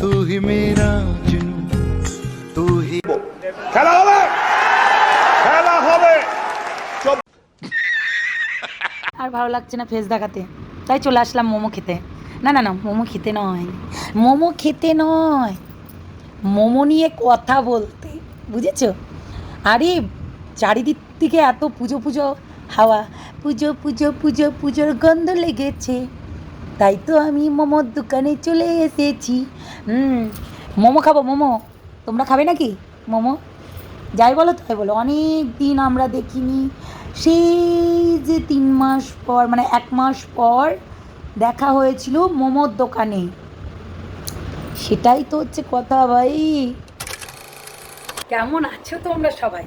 ਤੂੰ ਹੀ ਮੇਰਾ ਜਨੂ ਤੂੰ ਹੀ আর ভালো লাগছে না ফেস দেখাতে। তাই চলে আসলাম মোমো খেতে। না না না মোমো খেতে নয়। মোমো খেতে নয়। মোমো নিয়ে কথা বলতে বুঝেছ? আরে চারিদিক থেকে এত পুজো পুজো হাওয়া পুজো পুজো পুজো পুজোর গন্ধ লেগেছে। তাই তো আমি মোমোর দোকানে চলে এসেছি। হুম, মোমো খাব, মোমো। তোমরা খাবে নাকি মোমো? যাই বলো তাই বলো অনেক দিন আমরা দেখিনি। সেই যে তিন মাস পর মানে এক মাস পর দেখা হয়েছিল মোমোর দোকানে। সেটাই তো হচ্ছে কথা ভাই। কেমন আছো তোমরা সবাই?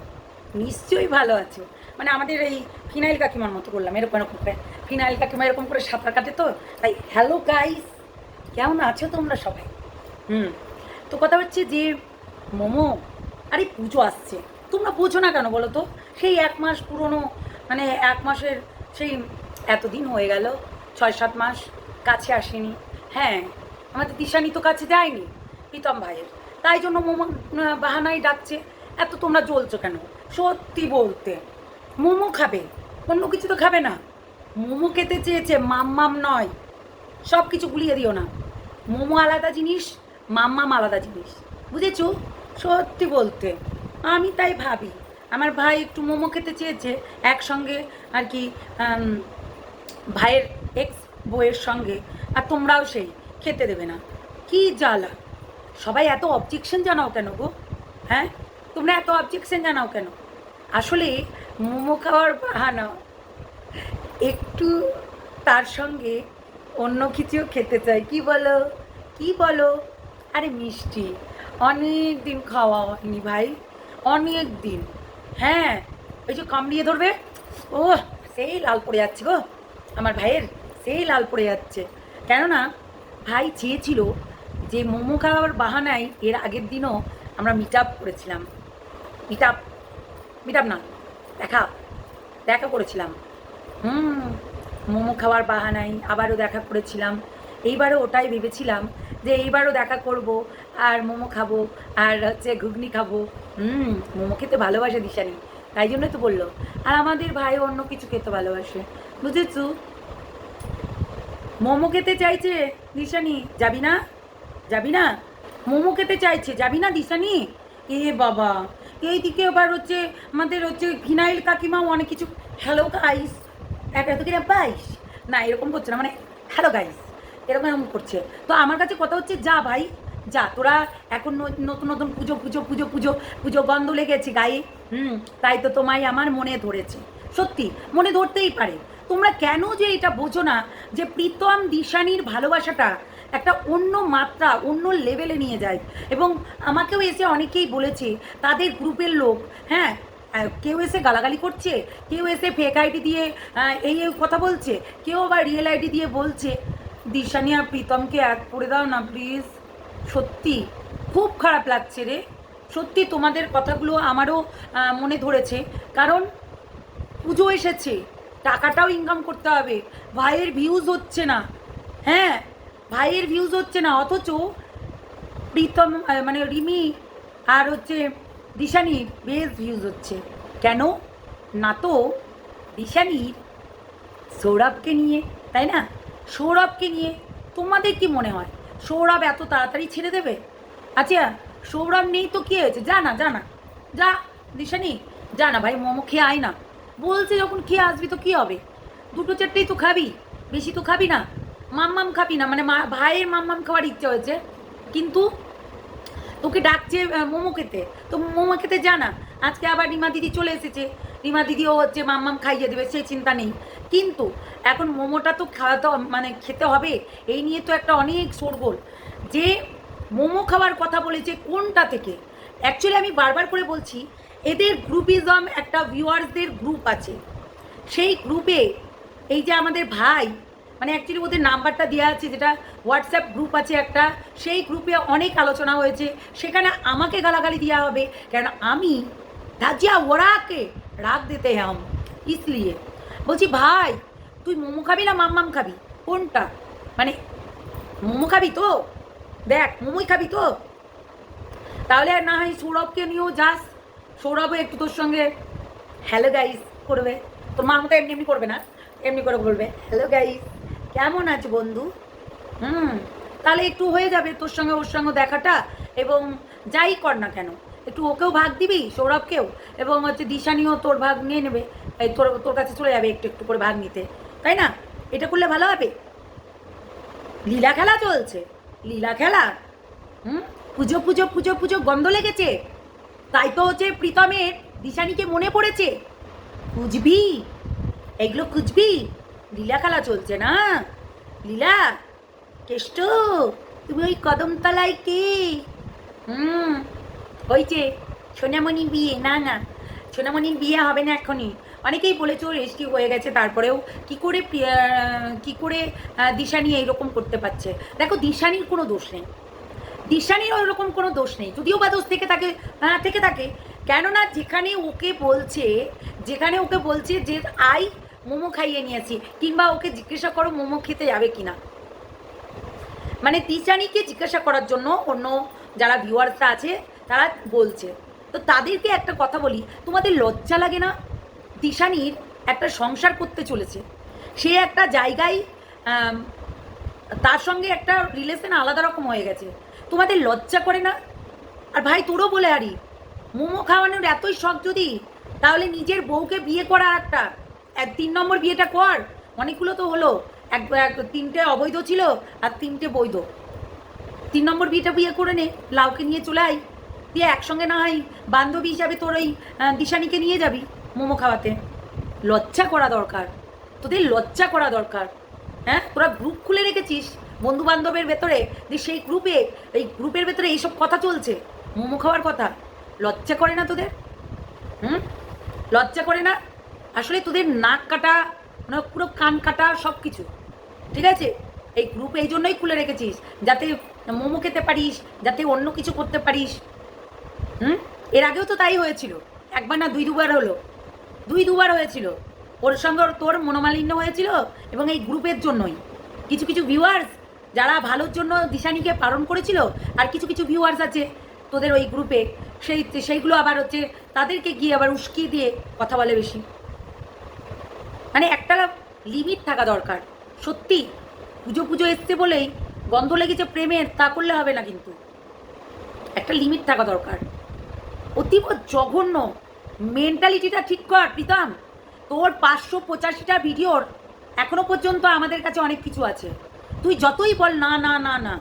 নিশ্চয়ই ভালো আছো। মানে আমাদের এই ফিনাইল কাকিমার মতো করলাম, এরকম এরকম করে। ফিনাইল কাকিমা এরকম করে সাঁতার কাটে তো, তাই হ্যালো গাইস কেমন আছো তোমরা সবাই? হুম, তো কথা হচ্ছে যে মোমো, আরে পুজো আসছে। তোমরা বোঝো না কেন বলো তো? সেই এক মাস পুরনো মানে এক মাসের সেই এতদিন হয়ে গেল, ছয় সাত মাস কাছে আসেনি। হ্যাঁ আমাদের দিশানি তো কাছে যায়নি, প্রীতম ভাইয়ের। তাই জন্য মোমো বাহানাই ডাকছে। এত তোমরা জ্বলছো কেন? সত্যি বলতে, মোমো খাবে, অন্য কিছু তো খাবে না। মোমো খেতে চেয়েছে মাম্মাম নয়। সব কিছু গুলিয়ে দিও না। মোমো আলাদা জিনিস, মাম্মাম আলাদা জিনিস। বুঝেছ? সত্যি বলতে। আমি তাই ভাবি। আমার ভাই একটু মোমো খেতে চেয়েছে একসঙ্গে, আর কি ভাইয়ের এক্স বইয়ের সঙ্গে। আর তোমরাও সেই, খেতে দেবে না। কি জ্বালা। সবাই এত অবজেকশন জানাও কেন গো? হ্যাঁ? তোমরা এত অবজেকশন জানাও কেন? আসলে মোমো খাওয়ার বাহানা একটু তার সঙ্গে অন্য কিছুও খেতে চাই। কি বলো? কি বলো? আরে মিষ্টি। অনেক দিন খাওয়া হয়নি ভাই। অনেক দিন। হ্যাঁ ওই যে কামড়িয়ে ধরবে? ও সেই লাল পড়ে যাচ্ছে গো। আমার ভাইয়ের সেই লাল পড়ে যাচ্ছে। কেননা ভাই চেয়েছিল যে মোমো খাওয়ার বাহানায় এর আগের দিনও আমরা মিট আপ করেছিলাম। মিট আপ মিট আপ না। দেখা। দেখা করেছিলাম। হুম, মোমো খাওয়ার বাহানায় আবারও দেখা করেছিলাম। এইবারও ওটাই ভেবেছিলাম যে এইবারও দেখা করব, আর মোমো খাব, আর হচ্ছে ঘুগনি খাব। হুম, মোমো খেতে ভালোবাসে দিশানি, তাই জন্য তো বলল। আর আমাদের ভাই অন্য কিছু খেতে ভালোবাসে। বুঝেছু? মোমো খেতে চাইছে দিশানি, যাবি না? যাবি না? মোমো খেতে চাইছে, যাবি না দিশানি? এ বাবা, এইদিকে আবার হচ্ছে আমাদের হচ্ছে ফিনাইল কাকিমাও অনেক কিছু হ্যালো গাইস একটা তো কিনা পাইস না, এরকম করছে না মানে হ্যালো গাইস এরকম করছে। তো আমার কাছে কথা হচ্ছে, যা ভাই, যা, তোরা এখন নতুন নতুন পুজো পুজো পুজো পুজো পুজো গন্ধ লেগেছে গায়ে। হুম, তাই তো তোমায় আমার মনে ধরেছে। সত্যি, মনে ধরতেই পারে। তোমরা কেন যে এটা বোঝো না যে প্রীতম দিশানির ভালোবাসাটা একটা অন্য মাত্রা, অন্য লেভেলে নিয়ে যায়। এবং আমাকেও এসে অনেকেই বলেছে, তাদের গ্রুপের লোক হ্যাঁ কেউ এসে গালাগালি করছে, কেউ এসে ফেক আইডি দিয়ে এই কথা বলছে, কেউ আবার রিয়েল আইডি দিয়ে বলছে দিশানি আর প্রীতমকে এক করে দাও না প্লিজ সত্যি, খুব খারাপ লাগছে রে। সত্যি তোমাদের কথাগুলো আমারও মনে ধরেছে। কারণ, পুজো এসেছে, টাকাটাও ইনকাম করতে হবে। ভাইয়ের ভিউজ হচ্ছে না। হ্যাঁ ভাইয়ের ভিউজ হচ্ছে না। অথচ প্রীতম মানে রিমি আর হচ্ছে দিশানির বেশ ভিউজ হচ্ছে। কেন? না তো দিশানির সৌরভকে নিয়ে, তাই না? সৌরভকে নিয়ে তোমাদের কি মনে হয়? সৌরভ এত তাড়াতাড়ি ছেড়ে দেবে? আচ্ছা সৌরভ নেই তো কি হয়েছে? যা না যা না। যা, দিশানি, যা না ভাই, মোমো খেয়ে আয় না। বলছে যখন খেয়ে আসবি তো কি হবে? দুটো চারটেই তো খাবি। বেশি তো খাবি না। মাম্মাম খাবি না। মানে মা, ভাইয়ের মাম্মাম খাওয়ার ইচ্ছে হয়েছে। কিন্তু তোকে ডাকছে মোমো খেতে তো মোমো খেতে জানা, আজকে আবার রিমা দিদি চলে এসেছে। রিমা দিদিও হচ্ছে মাম্মাম খাইয়ে দেবে সেই চিন্তা নেই। কিন্তু এখন মোমোটা তো খাওয়াতে মানে খেতে হবে, এই নিয়ে তো একটা অনেক শোরগোল। যে মোমো খাওয়ার কথা বলেছে কোনটা থেকে? অ্যাকচুয়ালি আমি বারবার করে বলছি, এদের গ্রুপিজম একটা ভিউয়ার্সদের গ্রুপ আছে। সেই গ্রুপে এই যে আমাদের ভাই মানে অ্যাকচুয়ালি ওদের নাম্বারটা দেওয়া আছে, যেটা হোয়াটসঅ্যাপ গ্রুপ আছে একটা, সেই গ্রুপে অনেক আলোচনা হয়েছে। সেখানে আমাকে গালাগালি দেওয়া হবে। কেন আমি দাজিয়া ওরাকে রাগ দিতে হাম ইসলিয়ে। বলছি, ভাই, তুই মোমো খাবি না মাম মাম খাবি? কোনটা? মানে মোমো খাবি তো? দেখ, মোমোই খাবি তো? তাহলে না হয় সৌরভকে নিয়েও যাস। সৌরভও একটু তোর সঙ্গে হ্যালো গাইস করবে। তোর মার মতো এমনি এমনি করবে না, এমনি করে বলবে হ্যালো গাইস কেমন আছে বন্ধু? হুম, তাহলে একটু হয়ে যাবে তোর সঙ্গে ওর সঙ্গে দেখাটা এবং যাই কর না কেন। একটু ওকেও ভাগ দিবি, সৌরভকেও, এবং হচ্ছে দিশানিও তোর ভাগ নিয়ে নেবে। এই তোর তোর কাছে চলে যাবে একটু একটু করে ভাগ নিতে। তাই না? এটা করলে ভালো হবে। লীলা খেলা চলছে, লীলা খেলা। হুম, পুজো পুজো পুজো পুজো গন্ধ লেগেছে। তাই তো হচ্ছে প্রীতমের দিশানিকে মনে পড়েছে। খুঁজবি, এগুলো খুঁজবি। লীলা খেলা চলছে না? লীলা, কেষ্ট, তুমি ওই কদমতলায় কে? হুম, হয়েছে। সোনামণির বিয়ে, না না, সোনামণির বিয়ে হবে না এখনই অনেকেই বলেছে ও রেস্টি হয়ে গেছে, তারপরেও কি করে কি করে দিশানি এইরকম করতে পারছে? দেখো, দিশানির কোনো দোষ নেই। দিশানির ওরকম কোনো দোষ নেই। যদিও বা দোষ থেকে থাকে থেকে থাকে, কেননা যেখানে ওকে বলছে, যেখানে ওকে বলছে যে, আই মোমো খাইয়ে নিয়েছি, কিংবা ওকে জিজ্ঞাসা করো মোমো খেতে যাবে কিনা। মানে দিশানিকে জিজ্ঞাসা করার জন্য অন্য যারা ভিউয়ার্সরা আছে, তারা বলছে। তো তাদেরকে একটা কথা বলি, তোমাদের লজ্জা লাগে না? দিশানির একটা সংসার করতে চলেছে। সে একটা জায়গায় তার সঙ্গে একটা রিলেশন আলাদা রকম হয়ে গেছে। তোমাদের লজ্জা করে না? আর ভাই, তোরও বলে আরি মোমো খাওয়ানোর এতই শখ যদি, তাহলে নিজের বউকে বিয়ে করা একটা এক তিন নম্বর বিয়েটা কর। অনেকগুলো তো হলো। এক তিনটে অবৈধ ছিল আর তিনটে বৈধ। তিন নম্বর বিয়েটা বিয়ে করে নে, লাউকে নিয়ে চলে আই দিয়ে একসঙ্গে না হয় বান্ধবী হিসাবে তোর ওই দিশানিকে নিয়ে যাবি মোমো খাওয়াতে। লজ্জা করা দরকার। তোদের লজ্জা করা দরকার। হ্যাঁ? তোরা গ্রুপ খুলে রেখেছিস বন্ধু বান্ধবের ভেতরে যে সেই গ্রুপে এই গ্রুপের ভেতরে এইসব কথা চলছে। মোমো খাওয়ার কথা। লজ্জা করে না তোদের? হুম? লজ্জা করে না? আসলে তোদের নাক কাটা মানে পুরো কান কাটা সব কিছু ঠিক আছে? এই গ্রুপ এই জন্যই খুলে রেখেছিস, যাতে মোমো খেতে পারিস, যাতে অন্য কিছু করতে পারিস। হুম? এর আগেও তো তাই হয়েছিল। একবার না দুই দুবার হলো। দুই দুবার হয়েছিল। ওর সঙ্গে তোর মনোমালিন্য হয়েছিল এবং এই গ্রুপের জন্যই। কিছু কিছু ভিউয়ার্স যারা ভালোর জন্য দিশানিকে পালন করেছিল, আর কিছু কিছু ভিউয়ার্স আছে তোদের ওই গ্রুপে সেই, সেইগুলো আবার হচ্ছে তাদেরকে গিয়ে আবার উস্কিয়ে দিয়ে কথা বলে বেশি। মানে একটা লিমিট থাকা দরকার। সত্যি, পুজো পুজো এসছে বলেই গন্ধ লেগেছে প্রেমের, তা করলে হবে না কিন্তু। একটা লিমিট থাকা দরকার। অতীব জঘন্য মেন্টালিটিটা ঠিক কর, প্রীতম। তোর পাঁচশো পঁচাশিটা ভিডিওর এখনও পর্যন্ত আমাদের কাছে অনেক কিছু আছে। তুই যতই বল না না না না,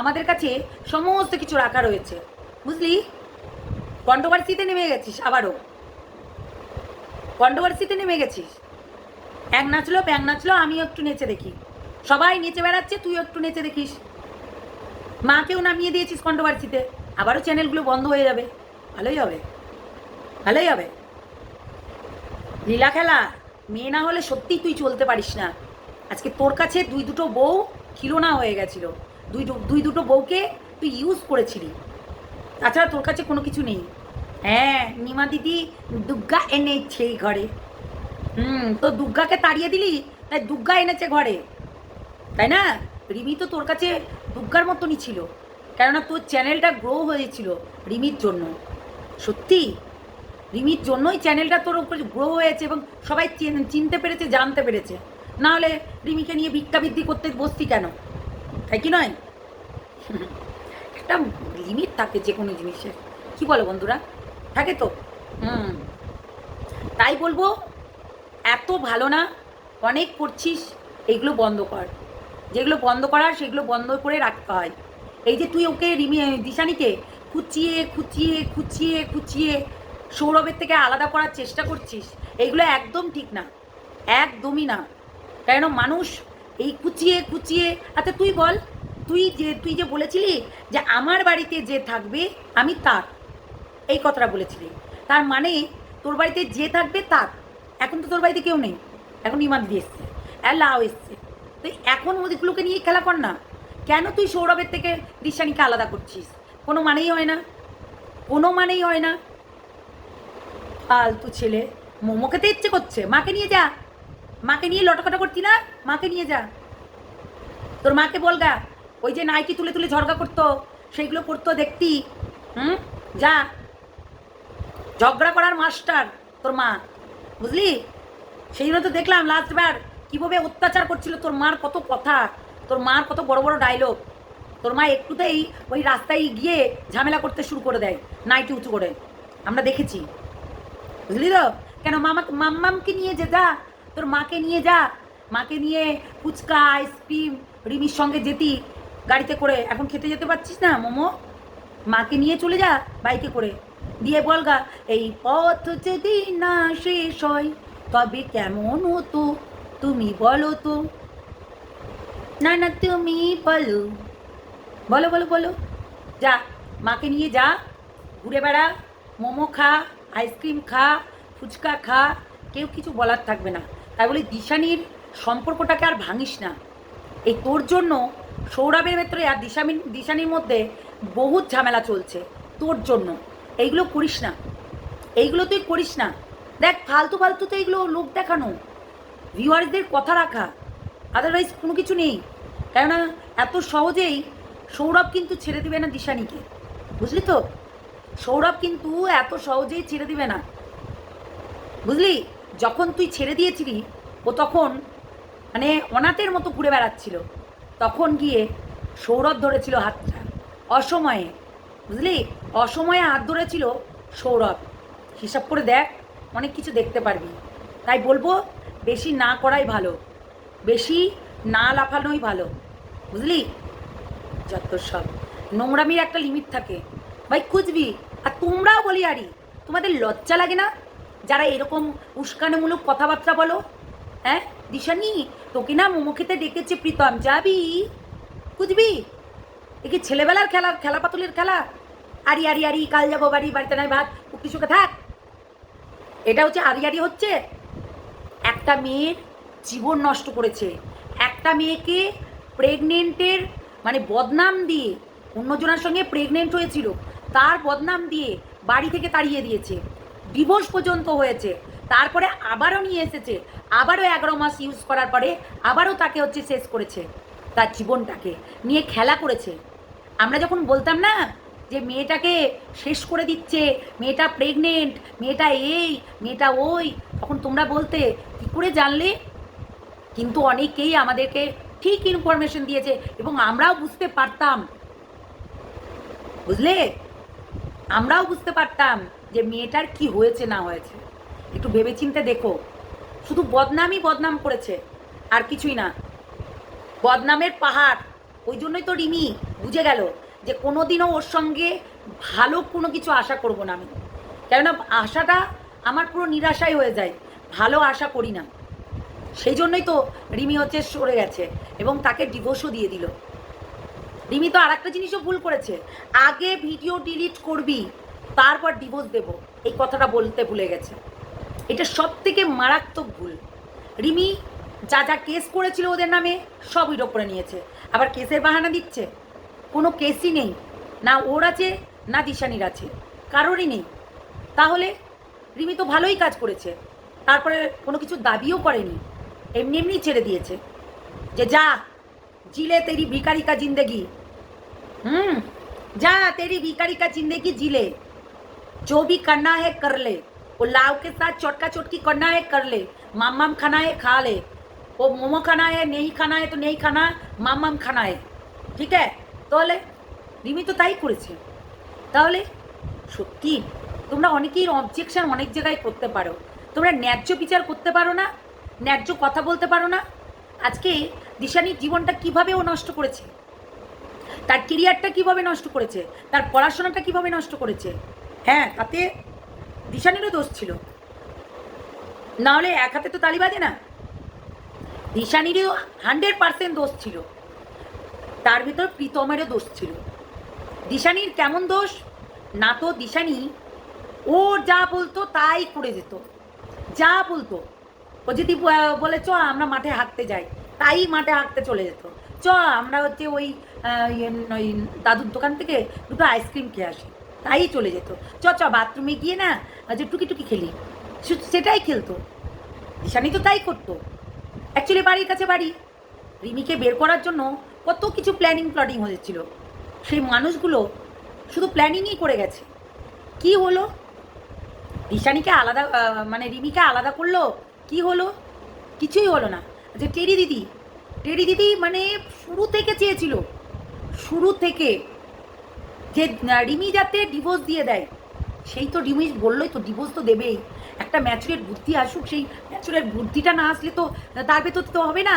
আমাদের কাছে সমস্ত কিছু রাখা রয়েছে। বুঝলি? কন্ট্রোভার্সিতে নেমে গেছিস আবারও। কন্ট্রোভার্সিতে নেমে গেছিস। এক নাচলো ব্যাং নাচলো, আমিও একটু নেচে দেখি। সবাই নেচে বেড়াচ্ছে, তুইও একটু নেচে দেখিস। মাকেও নামিয়ে দিয়েছিস কন্ট্রোভার্সিতে। আবারও চ্যানেলগুলো বন্ধ হয়ে যাবে। ভালোই হবে। ভালোই হবে। লীলা খেলা, মেয়ে না হলে সত্যিই তুই চলতে পারিস না। আজকে তোর কাছে দুই দুটো বউ খিলোনা হয়ে গেছিল। দুই দুই দুটো বউকে তুই ইউজ করেছিলি। তাছাড়া তোর কাছে কোনো কিছু নেই। হ্যাঁ নিমা দিদি দুর্গা এনেছে ঘরে। হুম, তো দুর্গাকে তাড়িয়ে দিলি? তাই দুর্গা এনেছে ঘরে। তাই না? রিমি তো তোর কাছে দুর্গার মতনই ছিল। কেননা তোর চ্যানেলটা গ্রো হয়েছিল রিমির জন্য। সত্যি? রিমির জন্যই চ্যানেলটা তোর উপরে গ্রো হয়েছে এবং সবাই চিনতে পেরেছে, জানতে পেরেছে। না হলে রিমিকে নিয়ে ভিক্ষাবৃদ্ধি করতে বসতি কেন? তাই কি নয়? একটা লিমিট থাকে যে কোনো জিনিসের। কি বলো বন্ধুরা? থাকে তো? হুম। তাই বলব এত ভালো না? অনেক করছিস এইগুলো বন্ধ কর। যেগুলো বন্ধ করার, সেগুলো বন্ধ করে রাখতে হয়। এই যে তুই ওকে রিমি দিশানিকে খুচিয়ে খুচিয়ে খুচিয়ে খুচিয়ে সৌরভের থেকে আলাদা করার চেষ্টা করছিস এইগুলো একদম ঠিক না। একদমই না। কেন মানুষ এই কুচিয়ে কুচিয়ে আচ্ছা তুই বল, তুই যে তুই যে বলেছিলি যে আমার বাড়িতে যে থাকবে, আমি তার। এই কথাটা বলেছিলি। তার মানে তোর বাড়িতে যে থাকবে, তার। এখন তো তোর বাড়িতে কেউ নেই। এখন ইমান দিয়ে এসছে। লাও এসছে। তুই এখন ওদিকগুলোকে নিয়ে খেলা কর না। কেন তুই সৌরভের থেকে দিশানিকে আলাদা করছিস? কোনো মানেই হয় না। কোনো মানেই হয় না। ফালতু ছেলে। মোমো খেতে ইচ্ছে করছে। মাকে নিয়ে যা। মাকে নিয়ে লটকটা করতি না? মাকে নিয়ে যা। তোর মাকে বলগা ওই যে নাইটি তুলে তুলে ঝরগা করতো, সেইগুলো করতো দেখতি। হুম? যা। ঝগড়া করার মাস্টার তোর মা। বুঝলি? সেই জন্য তো দেখলাম লাস্টবার কীভাবে অত্যাচার করছিল তোর মার কত কথা, তোর মার কত বড় বড় ডায়লগ তোর মা একটুতেই ওই রাস্তায় গিয়ে ঝামেলা করতে শুরু করে দেয় নাইটি উঁচু করে। আমরা দেখেছি। বুঝলি তো? কেন মামা মাম্মামকে নিয়ে যে যা, তোর মাকে নিয়ে যা। মাকে নিয়ে ফুচকা আইসক্রিম রিমির সঙ্গে যেতি গাড়িতে করে। এখন খেতে যেতে পারছিস না, মোমো? মাকে নিয়ে চলে যা বাইকে করে। দিয়ে বলগা এই পথ যদি না শেষ হয়, তবে কেমন হতো? তুমি বলো তো। না না, তুমি বলো। বলো বলো বলো। যা, মাকে নিয়ে যা। ঘুরে বেড়া, মোমো খা, আইসক্রিম খা, ফুচকা খা, কেউ কিছু বলার থাকবে না। তাই বলি, দিশানির সম্পর্কটাকে আর ভাঙিস না। এই তোর জন্য সৌরভের ভেতরে আর দিশামিন, দিশানির মধ্যে বহুত ঝামেলা চলছে, তোর জন্য। এইগুলো করিস না। এইগুলো তুই করিস না। দেখ, ফালতু ফালতু তো এইগুলো লোক দেখানো। ভিউয়ার্সদের কথা রাখা। আদারওয়াইজ কোনো কিছু নেই। কেননা, এত সহজেই সৌরভ কিন্তু ছেড়ে দিবে না দিশানিকে। বুঝলি তো? সৌরভ কিন্তু এত সহজেই ছেড়ে দিবে না। বুঝলি? যখন তুই ছেড়ে দিয়েছিলি, ও তখন মানে অনাথের মতো ঘুরে বেড়াচ্ছিল। তখন গিয়ে সৌরভ ধরেছিল হাতটা। অসময়ে। বুঝলি? অসময়ে হাত ধরেছিল সৌরভ। হিসাব করে দেখ, অনেক কিছু দেখতে পারবি। তাই বলব, বেশি না করাই ভালো। বেশি না লাফানোই ভালো। বুঝলি? যত সব। নোংরামির একটা লিমিট থাকে। ভাই, খুঁজবি। আর তোমরাও বলি, আরি, তোমাদের লজ্জা লাগে না? যারা এরকম উস্কানিমূলক কথাবার্তা বলো হ্যাঁ? দিশানি, তোকে না মোমো খেতে ডেকেছে প্রীতম। যাবি? খুঁজবি? এ কি ছেলেবেলার খেলা খেলা পাতুলের খেলা? আরি আরি আরি, কাল যাব বাড়ি, বাড়িতে নাই ভাত। উক্তি সুখে থাক। এটা হচ্ছে আরি আরি হচ্ছে একটা মেয়ের জীবন নষ্ট করেছে। একটা মেয়েকে প্রেগনেন্টের মানে বদনাম দিয়ে অন্যজনের সঙ্গে প্রেগনেন্ট হয়েছিল, তার বদনাম দিয়ে বাড়ি থেকে তাড়িয়ে দিয়েছে। ডিভোর্স পর্যন্ত হয়েছে। তারপরে আবারও নিয়ে এসেছে। আবারও এগারো মাস ইউজ করার পরে আবারও তাকে হচ্ছে শেষ করেছে তার জীবনটাকে। নিয়ে খেলা করেছে। আমরা যখন বলতাম না যে মেয়েটাকে শেষ করে দিচ্ছে, মেয়েটা প্রেগনেন্ট মেয়েটা এই, মেয়েটা ওই, তখন তোমরা বলতে, কী করে জানলে? কিন্তু অনেকেই আমাদেরকে ঠিক ইনফরমেশন দিয়েছে এবং আমরাও বুঝতে পারতাম। বুঝলে? আমরাও বুঝতে পারতাম যে মেয়েটার কি হয়েছে, না হয়েছে। একটু ভেবেচিন্তে দেখো। শুধু বদনামই বদনাম করেছে, আর কিছুই না। বদনামের পাহাড়, ওই জন্যই তো রিমি, বুঝে গেল। যে কোনো দিনও ওর সঙ্গে ভালো কোনো কিছু আশা করব না আমি। কেননা আশাটা আমার পুরো নিরাশাই হয়ে যায়, ভালো আশা করি না। সেই জন্যই তো রিমি হচ্ছে সরে গেছে এবং তাকে ডিভোর্সও দিয়ে দিল। রিমি তো আর একটা জিনিসও ভুল করেছে। আগে ভিডিও ডিলিট করবি, তারপর ডিভোর্স দেব, এই কথাটা বলতে ভুলে গেছে। এটা সব থেকে মারাত্মক ভুল। রিমি যা যা কেস করেছিল ওদের নামে সব উইডো করে নিয়েছে। আবার কেসের বাহানা দিচ্ছে? কোনো কেসই নেই না ওর আছে না দিশানির আছে কারোরই নেই তাহলে রিমি তো ভালোই কাজ করেছে তারপরে কোনো কিছু দাবিও করেনি এমনি এমনি ছেড়ে দিয়েছে যে যা জিলে তেরি ভিকারি কা জিন্দেগি हम्म जा तेरी भिखारी का जिंदगी जी ले जो भी करना है कर ले वो लाव के साथ चोटका चोटकी करना है कर ले माम माम खाना है खा ले वो मोमो खाना है नहीं खाना है तो नहीं खाना মাম মাম খানা है ঠিক है তাহলে রিমি তো তাই করেছে। তাহলে সত্যি তোমরা অনেকেই অবজেকশন অনেক জায়গায় করতে পারো। তোমরা ন্যায্য বিচার করতে পারো না, ন্যায্য কথা বলতে পারো না। আজকে দিশানির জীবনটা কীভাবে ও নষ্ট করেছে? তার কেরিয়ারটা কীভাবে নষ্ট করেছে? তার পড়াশোনাটা কীভাবে নষ্ট করেছে? হ্যাঁ তাতে দিশানিরও দোষ ছিল। না হলে এক হাতে তো তালি বাজে না। দিশানিরও হান্ড্রেড পার্সেন্ট দোষ ছিল। তার ভিতর প্রীতমেরও দোষ ছিল। দিশানির কেমন দোষ? না তো দিশানি ও যা বলতো তাই করে যেত যা বলতো। ও যদি বলে চ আমরা মাঠে হাঁটতে যাই। তাই মাঠে হাঁটতে চলে যেত। চ আমরা হচ্ছে ওই ইয়ে, ওই দাদুর দোকান থেকে দুটো আইসক্রিম খেয়ে আসি। তাই চলে যেত। চ চ বাথরুমে গিয়ে না যে টুকি টুকি খেলি। সেটাই খেলতো। দিশানি তো তাই করতো। অ্যাকচুয়ালি বাড়ির কাছে বাড়ি। রিমিকে বের করার জন্য কত কিছু প্ল্যানিং প্লটিং হয়েছিল সেই মানুষগুলো শুধু প্ল্যানিংই করে গেছে। কি হলো? দিশানিকে আলাদা মানে রিমিকে আলাদা করল? কি হলো? কিছুই হলো না। যে টেরি দিদি টেরি দিদি মানে শুরু থেকে চেয়েছিল। শুরু থেকে যে রিমি যাতে ডিভোর্স দিয়ে দেয়, সেই তো রিমি বললোই তো ডিভোর্স তো দেবেই। একটা ম্যাচুরেট বুদ্ধি আসুক, সেই ম্যাচুরেট বুদ্ধিটা না আসলে তো, তার ভেতর তো হবে না।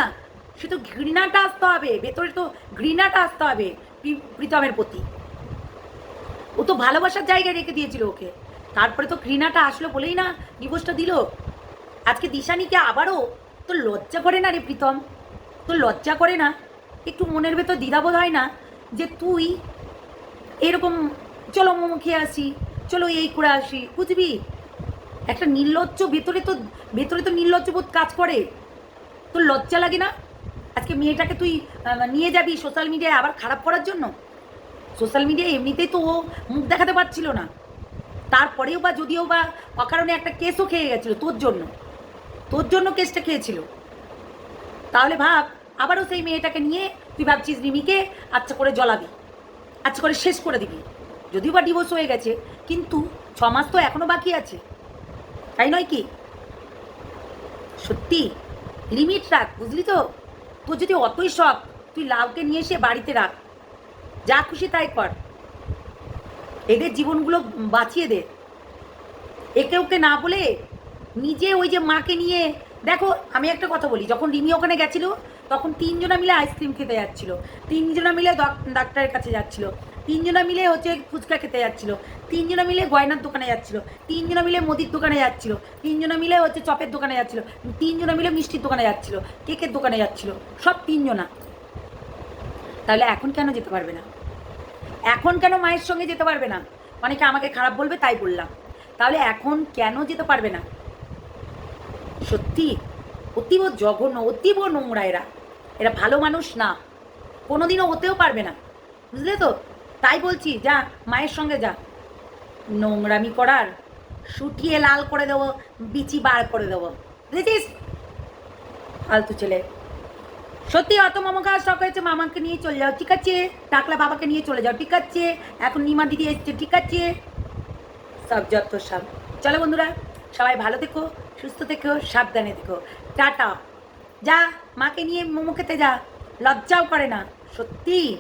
তো ঘৃণাটা আসতে হবে, ভেতরে তো ঘৃণাটা আসতে হবে প্রি- প্রীতমের প্রতি। ও তো ভালোবাসার জায়গায় রেখে দিয়েছিল ওকে। তারপরে তো ঘৃণাটা আসলো বলেই না ডিভোর্সটা দিল। আজকে দিশানিকে আবারও তো লজ্জা করে না রে প্রীতম? তো লজ্জা করে না? একটু মনের ভেতর দ্বিধাবোধ হয় না যে তুই এরকম, চলো মোমো খেয়ে আসি, চলো এই করে আসি। বুঝবি? একটা নির্লজ্জ ভেতরে তো ভেতরে তো নির্লজ্জ বোধ কাজ করে। তোর লজ্জা লাগে না? আজকে মেয়েটাকে তুই নিয়ে যাবি সোশ্যাল মিডিয়ায় আবার খারাপ করার জন্য? সোশ্যাল মিডিয়ায় এমনিতেই তো ও মুখ দেখাতে পারছিল না। তারপরেও বা যদিও বা অকারণে একটা কেসও খেয়ে গেছিল তোর জন্য। তোর জন্য কেসটা খেয়েছিল। তাহলে ভাব, আবারও সেই মেয়েটাকে নিয়ে তুই ভাবছিস রিমিকে আচ্ছা করে জ্বলাবি আচ্ছা করে শেষ করে দিবি। যদিও বা ডিভোর্স হয়ে গেছে, কিন্তু ছ মাস তো এখনও বাকি আছে। তাই নয় কি? সত্যি? লিমিট রাখ বুঝলি তো? তোর যদি অতই শখ তুই লাউকে নিয়ে এসে বাড়িতে রাখ। যা খুশি তাই কর। এদের জীবনগুলো বাঁচিয়ে দে। একে ওকে না বলে নিজে ওই যে মাকে নিয়ে, দেখো আমি একটা কথা বলি, যখন রিমি ওখানে গেছিল, তখন তিনজনা মিলে আইসক্রিম খেতে যাচ্ছিল। তিনজনা মিলে ডক- ডাক্তারের কাছে যাচ্ছিল। তিনজনা মিলে হচ্ছে ফুচকা খেতে যাচ্ছিল। তিনজনা মিলে গয়নার দোকানে যাচ্ছিল। তিনজনা মিলে মুদির দোকানে যাচ্ছিল। তিনজনা মিলে হচ্ছে চপের দোকানে যাচ্ছিল। তিনজনা মিলে মিষ্টির দোকানে যাচ্ছিল। কেকের দোকানে যাচ্ছিল। সব তিনজনা। তাহলে এখন কেন যেতে পারবে না? এখন কেন মায়ের সঙ্গে যেতে পারবে না? অনেকে আমাকে খারাপ বলবে, তাই বললাম। তাহলে এখন কেন যেতে পারবে না? সত্যি? অতীব জঘন্য, অতীব নোংরা এরা। এরা ভালো মানুষ না। কোনোদিনও হতেও পারবে না। বুঝলে তো? তাই বলছি, যা, মায়ের সঙ্গে যা। নোংরামি করার, শুটিয়ে লাল করে দেবো, বিচি বার করে দেবো। বুঝেছিস? ফালতু ছেলে। সত্যি, অত মামা খাওয়ার শখ হয়েছে, মামাকে নিয়ে চলে যাও, ঠিক আছে? টাকলা বাবাকে নিয়ে চলে যাও, ঠিক আছে? এখন নিমা দিদি এসছে, ঠিক আছে? সব যত সব। চলো বন্ধুরা, সবাই ভালো থেকো, সুস্থ থেকো, সাবধানে থেকো। টাটা। যা, মাকে নিয়ে মোমো খেতে যা। লজ্জাও করে না, সত্যি।